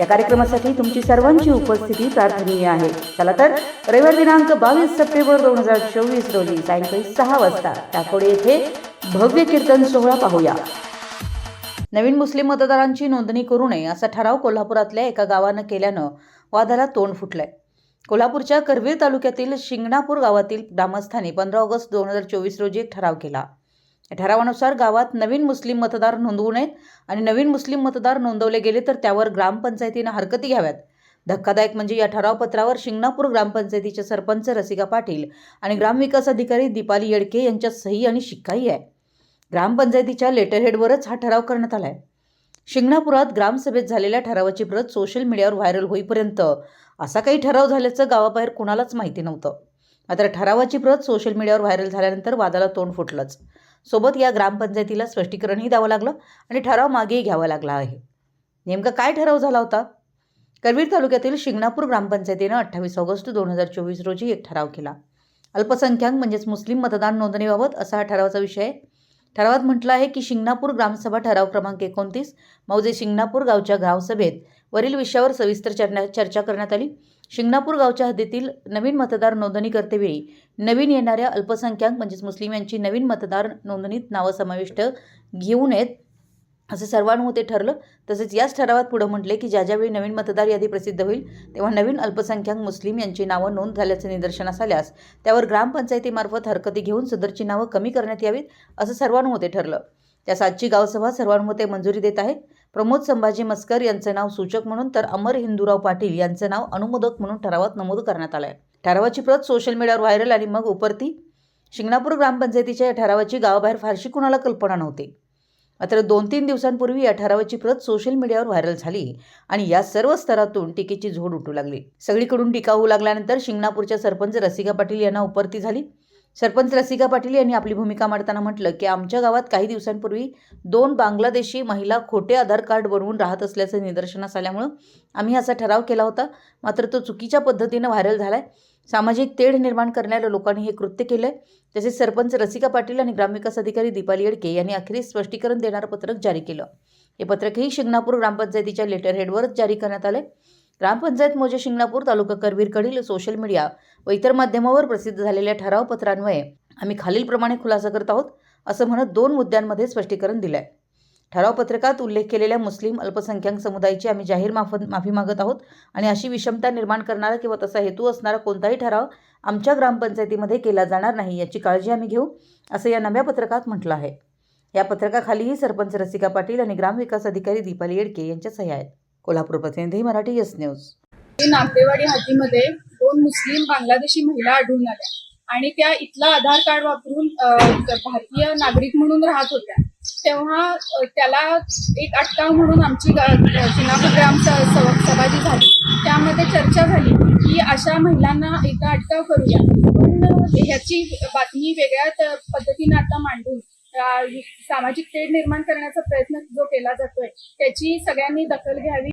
या कार्यक्रमासाठी तुमची सर्वांची उपस्थिती प्रार्थनीय आहे. चला तर रविवार दिनांक बावीस सप्टेंबर दोन हजार चोवीस रोजी सायंकाळी सहा वाजता टाकोडे येथे भव्य कीर्तन सोहळा पाहूया. नवीन मुस्लिम मतदारांची नोंदणी करू नये असा ठराव कोल्हापुरातल्या एका गावानं केल्यानं वादाला तोंड फुटलंय. कोल्हापूरच्या करवीर तालुक्यातील शिंगणापूर गावातील ग्रामस्थांनी पंधरा ऑगस्ट दोन हजार चोवीस रोजी एक ठराव केला. ठरावानुसार गावात नवीन मुस्लिम मतदार नोंदवू नयेत आणि नवीन मुस्लिम मतदार नोंदवले गेले तर त्यावर ग्रामपंचायतीनं हरकती घ्याव्यात. धक्कादायक म्हणजे या ठरावपत्रावर शिंगणापूर ग्रामपंचायतीचे सरपंच रसिका पाटील आणि ग्रामविकास अधिकारी दीपाली येडके यांच्या सही आणि शिक्काही आहे. ग्रामपंचायतीच्या लेटरहेडवरच हा ठराव करण्यात आलाय. शिंगणापुरात ग्रामसभेत झालेल्या ठरावाची प्रत सोशल मीडियावर व्हायरल होईपर्यंत असा काही ठराव झाल्याचं गावाबाहेर कुणालाच माहिती नव्हतं. मात्र ठरावाची प्रत सोशल मीडियावर व्हायरल झाल्यानंतर वादाला तोंड फुटलंच. सोबत या ग्रामपंचायतीला स्पष्टीकरणही द्यावं लागलं आणि ठराव मागेही घ्यावा लागला आहे. नेमका काय ठराव झाला होता? करवीर तालुक्यातील शिंगणापूर ग्रामपंचायतीनं अठ्ठावीस ऑगस्ट दोन हजार चोवीस रोजी एक ठराव केला. अल्पसंख्याक म्हणजेच मुस्लिम मतदान नोंदणीबाबत असा हा ठरावाचा विषय आहे. ठरावात म्हटलं आहे की शिंगणापूर ग्रामसभा ठराव क्रमांक एकोणतीस मौजे शिंगणापूर गावच्या ग्रामसभेत वरील विषयावर सविस्तर चर्चा चर्चा करण्यात आली. शिंगणापूर गावच्या हद्दीतील नवीन मतदार नोंदणी करतेवेळी नवीन येणाऱ्या अल्पसंख्याक म्हणजेच मुस्लिम यांची नवीन मतदार नोंदणीत नावं समाविष्ट घेऊ नयेत असं सर्वानुमते ठरलं. तसेच याच ठरावात पुढं म्हटले की ज्या ज्यावेळी नवीन मतदार यादी प्रसिद्ध होईल तेव्हा नवीन अल्पसंख्याक मुस्लिम यांची नावं नोंद झाल्याचं निदर्शनास आल्यास त्यावर ग्रामपंचायतीमार्फत हरकती घेऊन सदरची नावं कमी करण्यात यावीत असं सर्वानुमते ठरलं. त्या सातची गावसभा सर्वानुमते मंजुरी देत आहे प्रमोद संभाजी मस्कर यांचं नाव सूचक म्हणून तर अमर हिंदूराव पाटील यांचं नाव अनुमोदक म्हणून ठरावात नमूद करण्यात आलं आहे ठरावाची प्रत सोशल मीडियावर व्हायरल आणि मग उपरती शिंगणापूर ग्रामपंचायतीच्या या ठरावाची गावाबाहेर फारशी कुणाला कल्पना नव्हती. मात्र दोन तीन दिवसांपूर्वी या ठरावाची प्रत सोशल मीडियावर व्हायरल झाली आणि या सर्व स्तरातून टीकेची झोड उठू लागली. सगळीकडून टीका होऊ लागल्यानंतर शिंगणापूरच्या सरपंच रसिका पाटील यांना उपरती झाली. सरपंच रसिका पाटील यांनी आपली भूमिका मांडताना म्हटलं की आमच्या गावात काही दिवसांपूर्वी दोन बांगलादेशी महिला खोटे आधार कार्ड बनवून राहत असल्याचं निदर्शनास आल्यामुळं आम्ही असा ठराव केला होता. मात्र तो चुकीच्या पद्धतीनं व्हायरल झाला आहे सामाजिक तेढ निर्माण करणाऱ्या लोकांनी हे कृत्य केलं आहे तसेच सरपंच रसिका पाटील आणि ग्रामविकास अधिकारी दीपाली येडके यांनी अखेरीस स्पष्टीकरण देणारं पत्रक जारी केलं. हे पत्रकही शिंगणापूर ग्रामपंचायतीच्या लेटर हेडवरच जारी करण्यात आले ग्रामपंचायत मोजे शिंगणापूर तालुका करवीरकडील सोशल मीडिया व इतर माध्यमावर प्रसिद्ध झालेल्या ठराव पत्रान्वये आम्ही खालीलप्रमाणे खुलासा करत आहोत असं म्हणत दोन मुद्द्यांमध्ये स्पष्टीकरण दिलं आहे ठराव पत्रकात उल्लेख केलेल्या मुस्लिम अल्पसंख्याक समुदायाची आम्ही जाहीर माफ माफी मागत आहोत आणि अशी विषमता निर्माण करणारा किंवा तसा हेतू असणारा कोणताही ठराव आमच्या ग्रामपंचायतीमध्ये केला जाणार नाही याची काळजी आम्ही घेऊ असं या नव्या पत्रकात म्हटलं आहे. या पत्रकाखालीही सरपंच रसिका पाटील आणि ग्रामविकास अधिकारी दीपाली येडके यांच्या सह्या आहेत. कोल्हापूर प्रतिनिधी मराठी यस न्यूज नागदेवाडी हद्दीमध्ये दोन मुस्लिम बांगलादेशी महिला आढळून आल्या आणि त्या इथला आधार कार्ड वापरून भारतीय नागरिक म्हणून राहत होत्या. तेव्हा त्याला एक अटकाव म्हणून आमची शिनापूर ग्राम सभा जी झाली. त्यामध्ये चर्चा झाली की अशा महिलांना एकदा अटकाव करूया. पण ह्याची बातमी वेगळ्या पद्धतीनं आता मांडून सामाजिक तेढ निर्माण करण्याचा प्रयत्न जो केला जातोय त्याची सगळ्यांनी दखल घ्यावी.